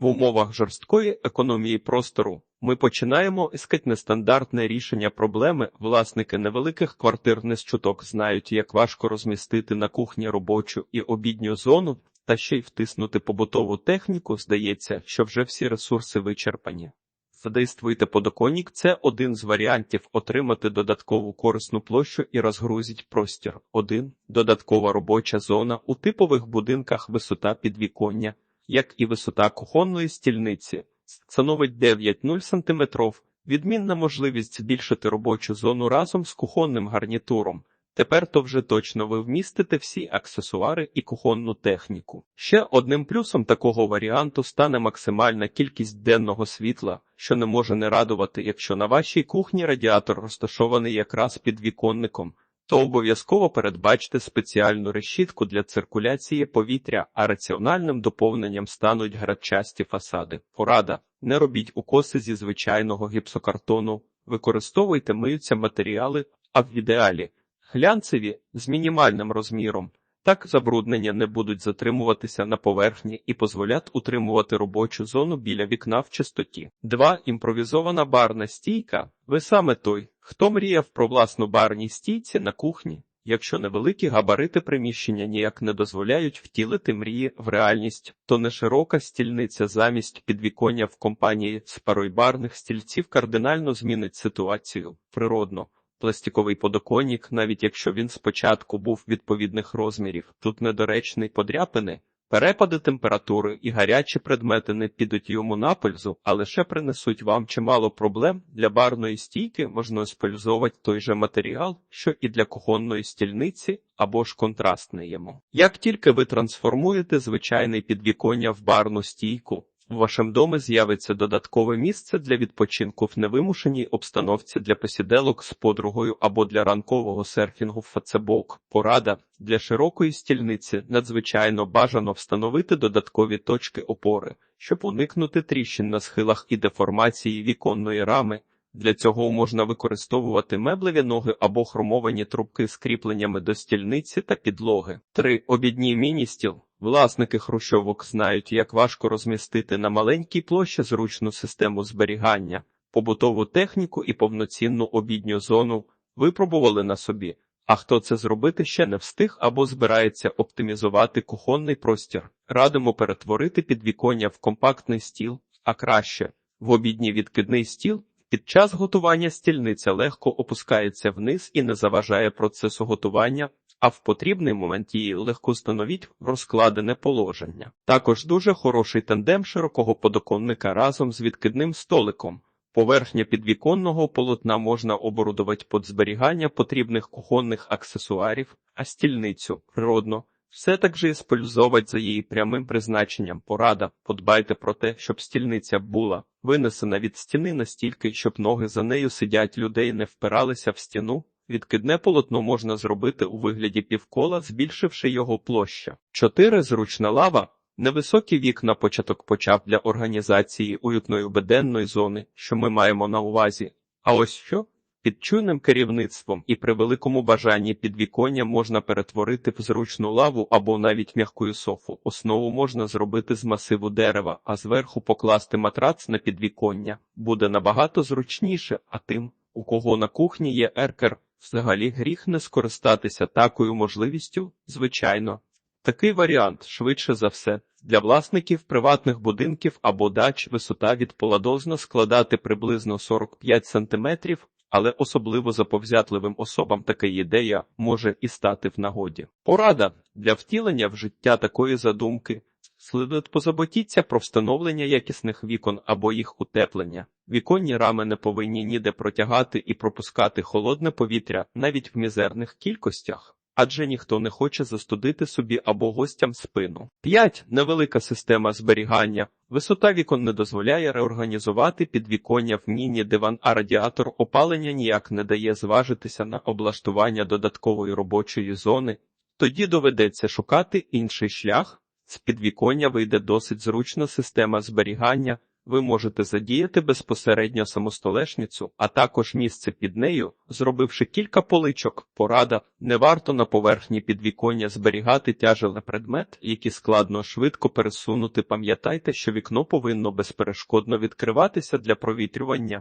В умовах жорсткої економії простору ми починаємо іскати нестандартне рішення проблеми. Власники невеликих квартир не з чуток знають, як важко розмістити на кухні робочу і обідню зону, та ще й втиснути побутову техніку. Здається, що вже всі ресурси вичерпані. Задействуйте подоконник – це один з варіантів отримати додаткову корисну площу і розгрузить простір. 1. Додаткова робоча зона у типових будинках висота підвіконня, як і висота кухонної стільниці, становить 9,0 см. Відмінна можливість збільшити робочу зону разом з кухонним гарнітуром. Тепер то вже точно ви вмістите всі аксесуари і кухонну техніку. Ще одним плюсом такого варіанту стане максимальна кількість денного світла, що не може не радувати, якщо на вашій кухні радіатор розташований якраз під віконником, то обов'язково передбачте спеціальну решітку для циркуляції повітря, а раціональним доповненням стануть градчасті фасади. Порада. Не робіть укоси зі звичайного гіпсокартону, використовуйте миються матеріали, а в ідеалі глянцеві з мінімальним розміром. Так забруднення не будуть затримуватися на поверхні і дозволять утримувати робочу зону біля вікна в чистоті. 2. Імпровізована барна стійка. Ви саме той, хто мріяв про власну барній стійці на кухні. Якщо невеликі габарити приміщення ніяк не дозволяють втілити мрії в реальність, то не широка стільниця замість підвіконня в компанії з паройбарних стільців кардинально змінить ситуацію природно. Пластиковий подоконник, навіть якщо він спочатку був відповідних розмірів, тут недоречний подряпини, перепади температури і гарячі предмети не підуть йому на пользу, а лише принесуть вам чимало проблем. Для барної стійки можна спользовувати той же матеріал, що і для кухонної стільниці, або ж контрастний йому. Як тільки ви трансформуєте звичайний підвіконня в барну стійку, в вашому домі з'явиться додаткове місце для відпочинку в невимушеній обстановці для посіделок з подругою або для ранкового серфінгу в фацебок. Порада для широкої стільниці надзвичайно бажано встановити додаткові точки опори, щоб уникнути тріщин на схилах і деформації віконної рами. Для цього можна використовувати меблеві ноги або хромовані трубки з кріпленнями до стільниці та підлоги. 3. Обідній міні-стіл. Власники хрущовок знають, як важко розмістити на маленькій площі зручну систему зберігання, побутову техніку і повноцінну обідню зону випробували на собі. А хто це зробити ще не встиг або збирається оптимізувати кухонний простір. Радимо перетворити підвіконня в компактний стіл, а краще в обідній відкидний стіл. Під час готування стільниця легко опускається вниз і не заважає процесу готування, а в потрібний момент її легко становіть в розкладене положення. Також дуже хороший тандем широкого подоконника разом з відкидним столиком. Поверхня підвіконного полотна можна оборудувати під зберігання потрібних кухонних аксесуарів, а стільницю природно. Все так же іспользовать за її прямим призначенням. Порада, подбайте про те, щоб стільниця була винесена від стіни настільки, щоб ноги за нею сидять людей не впиралися в стіну. Відкидне полотно можна зробити у вигляді півкола, збільшивши його площа. 4. Зручна лава. Невисокі вікна початок почав для організації уютної беденної зони, що ми маємо на увазі. А ось що? Під чуйним керівництвом і при великому бажанні підвіконня можна перетворити в зручну лаву або навіть м'якою софу. Основу можна зробити з масиву дерева, а зверху покласти матрац на підвіконня. Буде набагато зручніше, а тим, у кого на кухні є еркер, взагалі гріх не скористатися такою можливістю, звичайно. Такий варіант, швидше за все, для власників приватних будинків або дач висота від пола должна складати приблизно 45 см, але особливо заповзятливим особам така ідея може і стати в нагоді. Порада для втілення в життя такої задумки слід позаботіться про встановлення якісних вікон або їх утеплення. Віконні рами не повинні ніде протягати і пропускати холодне повітря навіть в мізерних кількостях. Адже ніхто не хоче застудити собі або гостям спину. 5. невелика система зберігання. Висота вікон не дозволяє реорганізувати підвіконня в міні диван, а радіатор опалення ніяк не дає зважитися на облаштування додаткової робочої зони. Тоді доведеться шукати інший шлях. З підвіконня вийде досить зручна система зберігання. ви можете задіяти безпосередньо самостолешницю, а також місце під нею, зробивши кілька поличок. Порада не варто на поверхні підвіконня зберігати тяжелий предмет, які складно швидко пересунути. Пам'ятайте, що вікно повинно безперешкодно відкриватися для провітрювання.